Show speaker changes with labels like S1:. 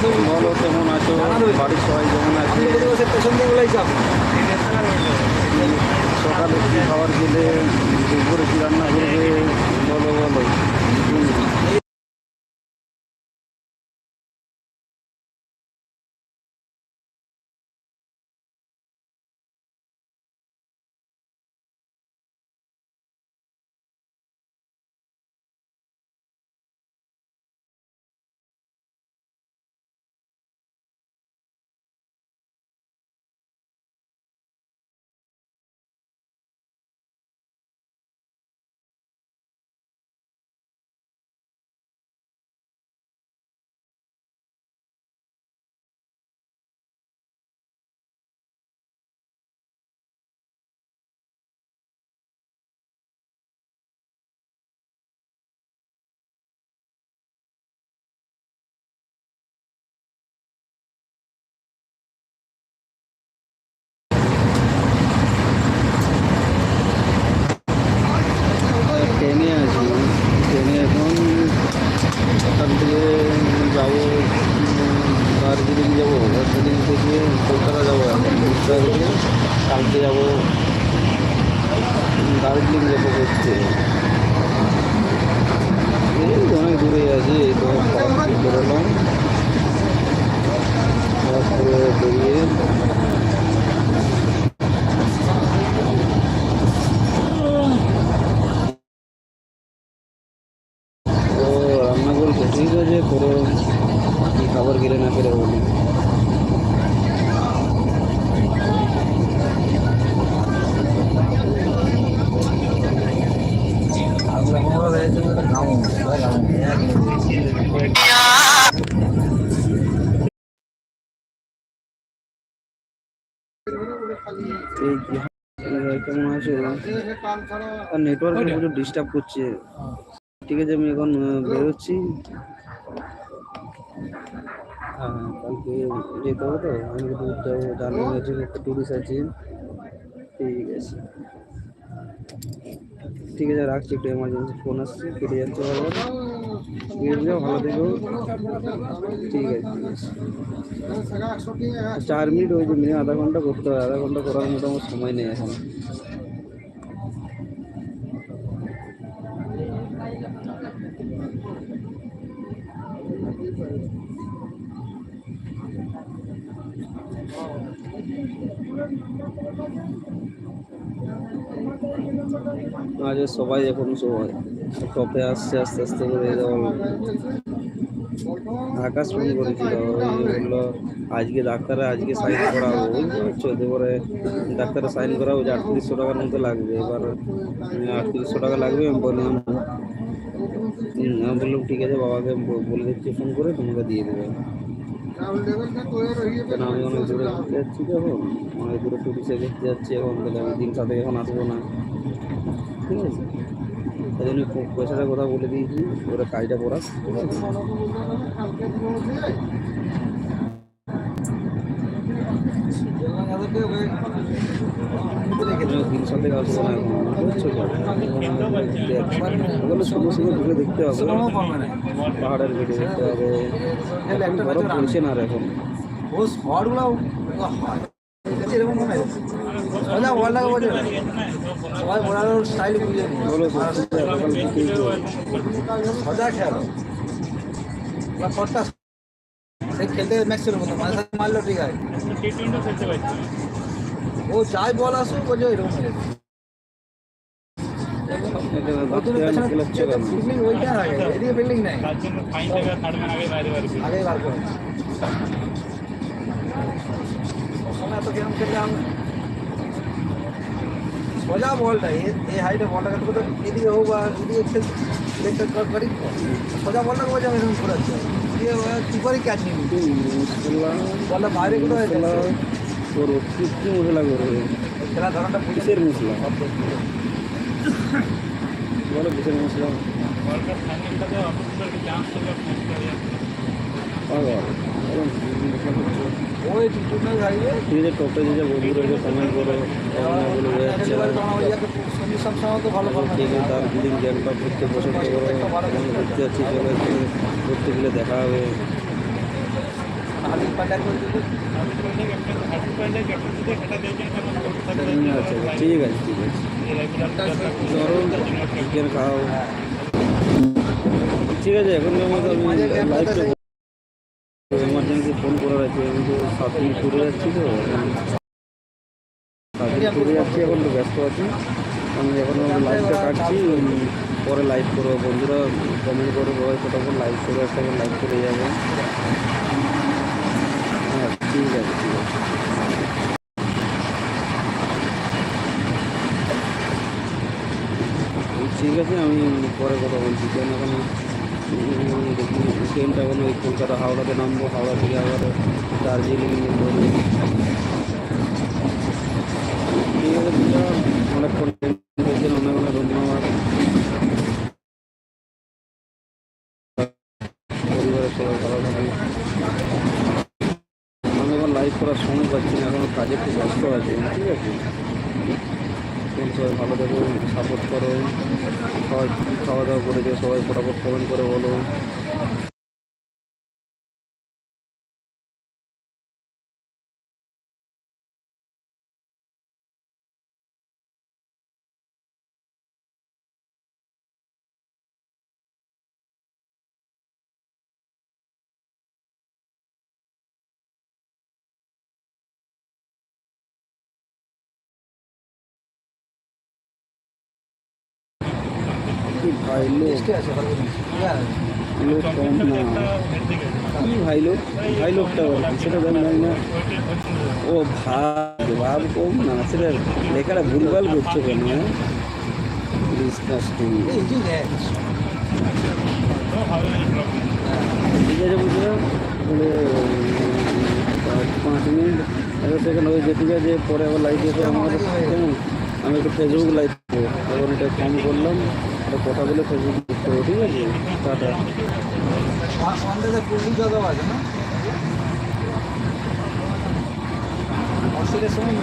S1: কেমন আছো? বাড়ির সবাই কেমন আছে? সকালে কি খাবার খেলে? দুপুরে কি রান্না করবে? বলো বলো ট্রেনে আছি ট্রেনে এখন ওখান থেকে যাব উম, দার্জিলিং যাব দার্জিলিং থেকে কলকাতা যাব এখন কলকাতা থেকে কালকে যাব দার্জিলিং যাব এই অনেক দূরে আছি এই তো বেরোলাম বেরিয়ে কেমন আছো আর নেটওয়ার্ক প্রচুর ডিস্টার্ব করছে। ঠিক আছে আমি এখন বেরোচ্ছি। হ্যাঁ কালকে যেতে হবে তো? আমি দূর যাব জানুয়ারি আছে একটা টুরিস্ট আছে। ঠিক আছে। ঠিক আছে, রাখছি, একটু এমার্জেন্সি ফোন আসছে, কেটে যাচ্ছে বারবার যাও ভালো থেকো ঠিক আছে ঠিক আছে চার মিনিট ওই যে মিনিট আধা ঘণ্টা করতে হয় আধা ঘণ্টা করার মতো আমার সময় নেই এখন আজ সবাই এখন সবাই টপে আসছে, আস্তে আস্তে করে আকাশ ফোন করেছিল। বলল আজকে ডাক্তারে আজকে সাইন করাবো পারছ? এবারে ডাক্তারে সাইন করাবো যে আটত্রিশশো টাকার মতো লাগবে। এবার আটত্রিশশো টাকা লাগবে, আমি বললাম আমি বললাম, ঠিক আছে, বাবাকে বলে দিচ্ছি ফোন করে তোমাকে দিয়ে দেবে। কেন, আমি অনেক দূরে যাচ্ছি এখন অনেক দূরে টুরিস্টে দেখতে যাচ্ছি এখন, তাহলে আমি দিন সাথে এখন আসব না। ঠিক আছে? তাই জন্য প- পয়সাটার কথা বলে দিয়েছি, ওরা কাজটা করাস শুধু শুধু ঘুরে দেখতে হবে। পাহাড়ের ভিডিও দেখতে হবে। বরফ পড়ছে না আর এখন।
S2: এরকম মনে হয় সোজা ওয়ার্ল্ডটাকে বোঝে না সবাই ওড়ানোর স্টাইল বুঝে নি
S1: বলো
S2: সোজা খেয়াল ওরা সে খেলতে ম্যাক্সের মতো সাথে মারলো ঠিক আছে ও যাই বল আসুক, ও যে এরকম হয়ে যাবে। আগে বার করে এত গেম খেললাম। সোজা বলটা এই হাইটে বলটাকে তো এদিকে হোক বা এদিকে দেখতে করি। সোজা বলটাকে বোঝা এরকম ঘোরাচ্ছে। দিয়ে কী করে ক্যাচ নিবি বলটা বাইরে কোথাও
S1: করব কি মশলা করবে
S2: খেলার ধরনটা
S1: কিসের মশলা বলো কিসের মশলা
S3: চান্স ছিল
S1: পাগল এখন কি মশলা করছ? আছে টপে যে কমেন্ট করো দার্জিলিং গ্যাংটক ঘুরতে পছন্দ করো ঘুরতে যাচ্ছি চলে ঘুরতে গেলে দেখা হবে। ঠিক আছে ঠিক আছে। চিকেন খাও। ঠিক আছে এখন আমাদের লাইফটা এমার্জেন্সি ফোন করার আছে সাত ঘুরে যাচ্ছি তো দিন ঘুরে যাচ্ছি, এখন তো ব্যস্ত আছি। আমি এখন লাইভটা কাটছি। পরে লাইভ করব। বন্ধুরা কমেন্ট করে সবাই ফটোফট লাইভ করে একটা লাইভ করে যাবে। হ্যাঁ ঠিক আছে ঠিক আছে। ঠিক আছে, আমি পরে কথা বলছি। কেন এখন ট্রেনটা এখন ওই কলকাতা হাওড়াতে নামবো, হাওড়া থেকে আবার দার্জিলিং আমি এখন লাইভ করার সময় পাচ্ছি না, এখন কাজে খুব ব্যস্ত আছে, ঠিক আছে? এখন সবাই ভালো থাকুন সাপোর্ট করো সবাই খাওয়া দাওয়া করে সবাই ফটাফট কমেন্ট করে বলো কি ভাই লোক
S2: টেস্টে আছে
S1: লোক কম না? কি ভাই লোক ভাই লোকটা সেটা জানি না। ও ভাব ভাব কম না সেটা লেখাটা ভুলভাল করছ কেন হ্যাঁ? ডিসকাস্টিং ঠিক আছে বুঝলাম পাঁচ মিনিট এবার সেখানে ওই যে ঠিক আছে পরে আবার লাইট আমার কেমন? আমি একটু ফেসবুক লাইট দেবো এখন এটা কম করলাম। এটা কথা বলে ফেসবুক করব ঠিক আছে? টাটা।
S2: আছে না অস্ট্রেলিয়ার সময়